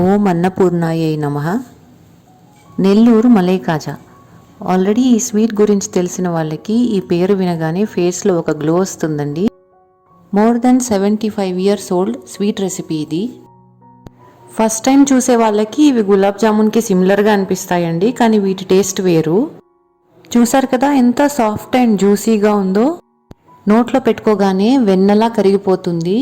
ఓం అన్నపూర్ణాయ నమ. నెల్లూరు మలై కాజా ఆల్రెడీ ఈ స్వీట్ గురించి తెలిసిన వాళ్ళకి ఈ పేరు వినగానే ఫేస్లో ఒక గ్లో వస్తుందండి. More than seventy five years old sweet recipe ఇది. ఫస్ట్ టైం చూసే వాళ్ళకి ఇవి గులాబ్ జామున్కి సిమిలర్గా అనిపిస్తాయండి కానీ వీటి టేస్ట్ వేరు. చూసారు కదా ఎంత సాఫ్ట్ అండ్ జ్యూసీగా ఉందో. నోట్లో పెట్టుకోగానే వెన్నలా కరిగిపోతుంది.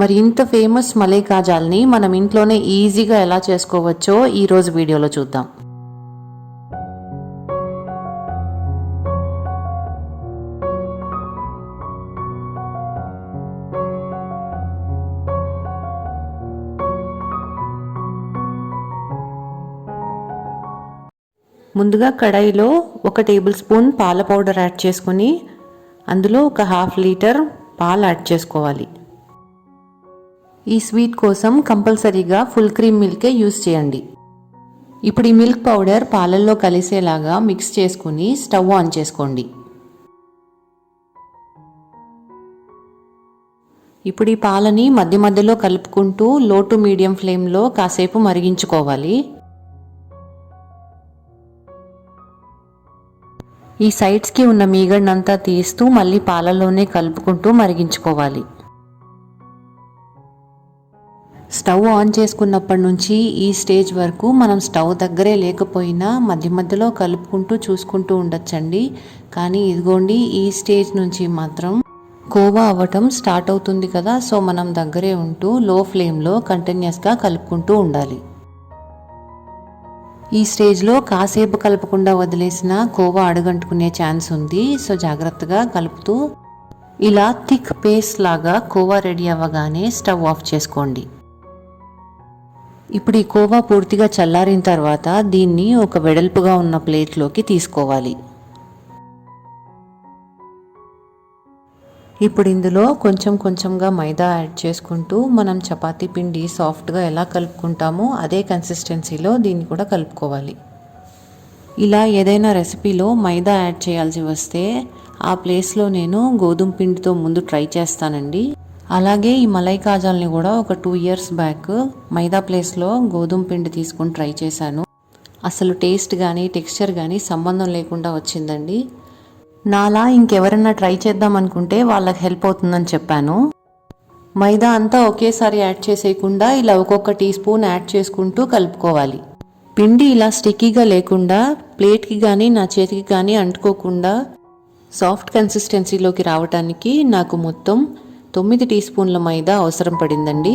మరి ఇంత ఫేమస్ మలై కాజాల్ని మనం ఇంట్లోనే ఈజీగా ఎలా చేసుకోవచ్చో ఈరోజు వీడియోలో చూద్దాం. ముందుగా కడాయిలో ఒక టేబుల్ స్పూన్ పాల పౌడర్ యాడ్ చేసుకొని అందులో ఒక హాఫ్ లీటర్ పాలు యాడ్ చేసుకోవాలి. ఈ స్వీట్ కోసం కంపల్సరీగా ఫుల్ క్రీమ్ మిల్కే యూస్ చేయండి. ఇప్పుడు ఈ మిల్క్ పౌడర్ పాలల్లో కలిసేలాగా మిక్స్ చేసుకుని స్టవ్ ఆన్ చేసుకోండి. ఇప్పుడు ఈ పాలని మధ్య మధ్యలో కలుపుకుంటూ లో టు మీడియం ఫ్లేమ్లో కాసేపు మరిగించుకోవాలి. ఈ సైడ్స్కి ఉన్న మీగడనంతా తీస్తూ మళ్ళీ పాలలోనే కలుపుకుంటూ మరిగించుకోవాలి. స్టవ్ ఆన్ చేసుకున్నప్పటి నుంచి ఈ స్టేజ్ వరకు మనం స్టవ్ దగ్గరే లేకపోయినా మధ్య మధ్యలో కలుపుకుంటూ చూసుకుంటూ ఉండొచ్చండి. కానీ ఇదిగోండి ఈ స్టేజ్ నుంచి మాత్రం కోవా అవ్వటం స్టార్ట్ అవుతుంది కదా సో మనం దగ్గరే ఉంటూ లో ఫ్లేమ్లో కంటిన్యూస్గా కలుపుకుంటూ ఉండాలి. ఈ స్టేజ్లో కాసేపు కలపకుండా వదిలేసిన కోవా అడుగంటుకునే ఛాన్స్ ఉంది. సో జాగ్రత్తగా కలుపుతూ ఇలా థిక్ పేస్ట్ లాగా కోవా రెడీ అవ్వగానే స్టవ్ ఆఫ్ చేసుకోండి. ఇప్పుడు ఈ కోవా పూర్తిగా చల్లారిన తర్వాత దీన్ని ఒక వెడల్పుగా ఉన్న ప్లేట్లోకి తీసుకోవాలి. ఇప్పుడు ఇందులో కొంచెం కొంచెంగా మైదా యాడ్ చేసుకుంటూ మనం చపాతీ పిండి సాఫ్ట్గా ఎలా కలుపుకుంటామో అదే కన్సిస్టెన్సీలో దీన్ని కూడా కలుపుకోవాలి. ఇలా ఏదైనా రెసిపీలో మైదా యాడ్ చేయాల్సి వస్తే ఆ ప్లేస్లో నేను గోధుమ పిండితో ముందు ట్రై చేస్తానండి. అలాగే ఈ మలై కాజాల్ని కూడా ఒక టూ ఇయర్స్ బ్యాక్ మైదా ప్లేస్లో గోధుమ పిండి తీసుకొని ట్రై చేశాను. అసలు టేస్ట్ కానీ టెక్స్చర్ కానీ సంబంధం లేకుండా వచ్చిందండి. నాలా ఇంకెవరన్నా ట్రై చేద్దాం అనుకుంటే వాళ్ళకి హెల్ప్ అవుతుందని చెప్పాను. మైదా అంతా ఒకేసారి యాడ్ చేసేయకుండా ఇలా ఒక్కొక్క టీ స్పూన్ యాడ్ చేసుకుంటూ కలుపుకోవాలి. పిండి ఇలా స్టిక్కీగా లేకుండా ప్లేట్కి కానీ నా చేతికి కానీ అంటుకోకుండా సాఫ్ట్ కన్సిస్టెన్సీలోకి రావడానికి నాకు మొత్తం తొమ్మిది టీ స్పూన్ల మైదా అవసరం పడిందండి.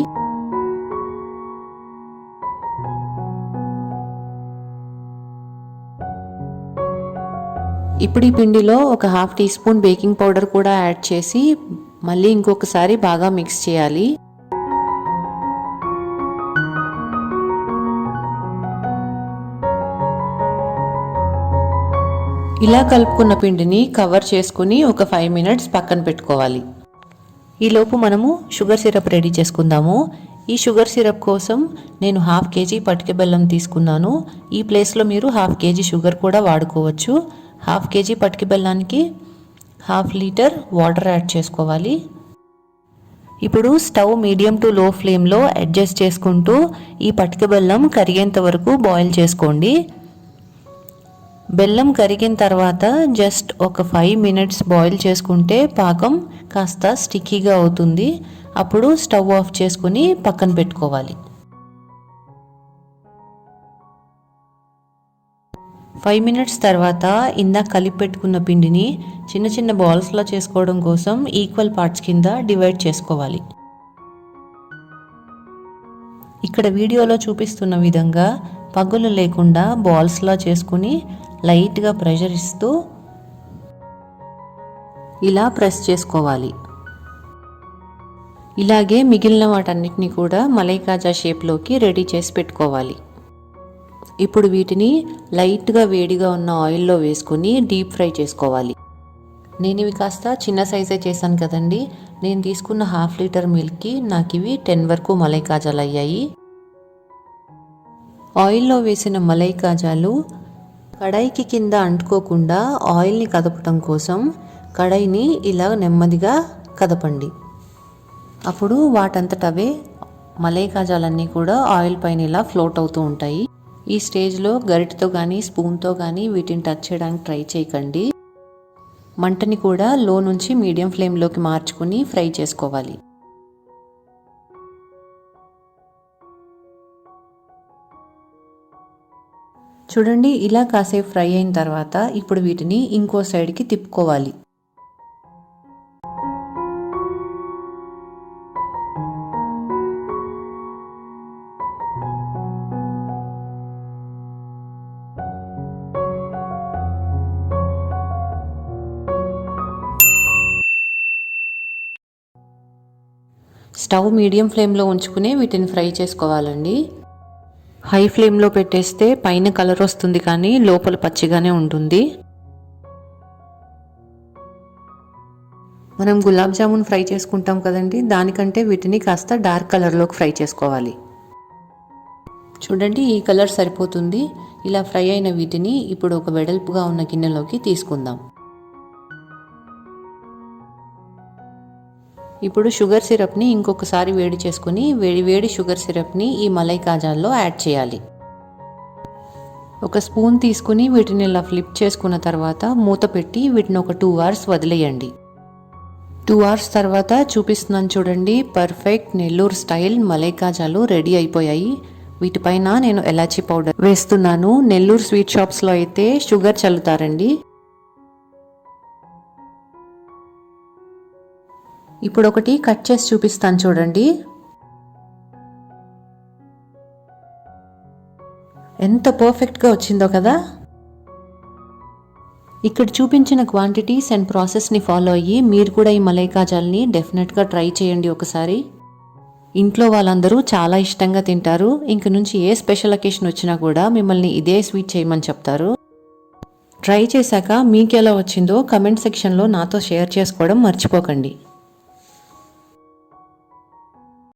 ఇప్పుడు ఈ పిండిలో ఒక half tea spoon baking powder కూడా యాడ్ చేసి మళ్ళీ ఇంకొకసారి బాగా మిక్స్ చేయాలి. ఇలా కలుపుకున్న పిండిని కవర్ చేసుకుని ఒక ఫైవ్ మినిట్స్ పక్కన పెట్టుకోవాలి. ఈలోపు మనము షుగర్ సిరప్ రెడీ చేసుకుందాము. ఈ షుగర్ సిరప్ కోసం నేను హాఫ్ కేజీ పటిక బెల్లం తీసుకున్నాను. ఈ ప్లేస్లో మీరు హాఫ్ కేజీ షుగర్ కూడా వాడుకోవచ్చు. హాఫ్ కేజీ పటిక బెల్లానికి హాఫ్ లీటర్ వాటర్ యాడ్ చేసుకోవాలి. ఇప్పుడు స్టవ్ మీడియం టు లో ఫ్లేమ్లో అడ్జస్ట్ చేసుకుంటూ ఈ పటిక బెల్లం కరిగేంత వరకు బాయిల్ చేసుకోండి. బెల్లం కరిగిన తర్వాత జస్ట్ ఒక ఫైవ్ మినిట్స్ బాయిల్ చేసుకుంటే పాకం కాస్త స్టిక్కీగా అవుతుంది. అప్పుడు స్టవ్ ఆఫ్ చేసుకుని పక్కన పెట్టుకోవాలి. ఫైవ్ మినిట్స్ తర్వాత ఇందాక కలిపి పెట్టుకున్న పిండిని చిన్న చిన్న బాల్స్లో చేసుకోవడం కోసం ఈక్వల్ పార్ట్స్ కింద డివైడ్ చేసుకోవాలి. ఇక్కడ వీడియోలో చూపిస్తున్న విధంగా పగులు లేకుండా బాల్స్లా చేసుకుని లైట్గా ప్రెషర్ ఇస్తూ ఇలా ప్రెస్ చేసుకోవాలి. ఇలాగే మిగిలిన వాటన్నిటిని కూడా మలైకాజా షేప్లోకి రెడీ చేసి పెట్టుకోవాలి. ఇప్పుడు వీటిని లైట్గా వేడిగా ఉన్న ఆయిల్లో వేసుకుని డీప్ ఫ్రై చేసుకోవాలి. నేను ఇవి కాస్త చిన్న సైజే చేశాను కదండి. నేను తీసుకున్న హాఫ్ లీటర్ మిల్క్కి నాకు ఇవి టెన్ వరకు మలై కాజాలు అయ్యాయి. ఆయిల్లో వేసిన మలై కాజాలు కడాయికి కింద అంటుకోకుండా ఆయిల్ని కదపటం కోసం కడాయిని ఇలా నెమ్మదిగా కదపండి. అప్పుడు వాటంతట అవే మలై కాజాలన్నీ కూడా ఆయిల్ పైన ఇలా ఫ్లోట్ అవుతూ ఉంటాయి. ఈ స్టేజ్లో గరిటతో కానీ స్పూన్తో కానీ వీటిని టచ్ చేయడానికి ట్రై చేయకండి. మంటని కూడా లో నుంచి మీడియం ఫ్లేమ్లోకి మార్చుకుని ఫ్రై చేసుకోవాలి. చూడండి ఇలా కాసేపు ఫ్రై అయిన తర్వాత ఇప్పుడు వీటిని ఇంకో సైడ్కి తిప్పుకోవాలి. స్టవ్ మీడియం ఫ్లేమ్లో ఉంచుకుని వీటిని ఫ్రై చేసుకోవాలండి. హై ఫ్లేమ్లో పెట్టేస్తే పైన కలర్ వస్తుంది కానీ లోపల పచ్చిగానే ఉంటుంది. మనం గులాబ్ జామున్ ఫ్రై చేసుకుంటాం కదండి దానికంటే వీటిని కాస్త డార్క్ కలర్లోకి ఫ్రై చేసుకోవాలి. చూడండి ఈ కలర్ సరిపోతుంది. ఇలా ఫ్రై అయిన వీటిని ఇప్పుడు ఒక వెడల్పుగా ఉన్న గిన్నెలోకి తీసుకుందాం. ఇప్పుడు షుగర్ సిరప్ని ఇంకొకసారి వేడి చేసుకుని వేడి వేడి షుగర్ సిరప్ని ఈ మలై కాజాల్లో యాడ్ చేయాలి. ఒక స్పూన్ తీసుకుని వీటిని ఇలా ఫ్లిప్ చేసుకున్న తర్వాత మూత పెట్టి వీటిని ఒక టూ అవర్స్ వదిలేయండి. టూ అవర్స్ తర్వాత చూపిస్తున్నాను చూడండి పర్ఫెక్ట్ నెల్లూరు స్టైల్ మలై కాజాలు రెడీ అయిపోయాయి. వీటిపైన నేను ఎలాచీ పౌడర్ వేస్తున్నాను. నెల్లూరు స్వీట్ షాప్స్లో అయితే షుగర్ చల్లుతారండి. ఇప్పుడు ఒకటి కట్ చేసి చూపిస్తాను చూడండి. ఎంత పర్ఫెక్ట్గా వచ్చిందో కదా. ఇక్కడ చూపించిన క్వాంటిటీస్ అండ్ ప్రాసెస్ని ఫాలో అయ్యి మీరు కూడా ఈ మలై కాజాల్ని డెఫినెట్గా ట్రై చేయండి ఒకసారి. ఇంట్లో వాళ్ళందరూ చాలా ఇష్టంగా తింటారు. ఇంక నుంచి ఏ స్పెషల్ అకేషన్ వచ్చినా కూడా మిమ్మల్ని ఇదే స్వీట్ చేయమని చెప్తారు. ట్రై చేశాక మీకు ఎలా వచ్చిందో కమెంట్ సెక్షన్లో నాతో షేర్ చేసుకోవడం మర్చిపోకండి.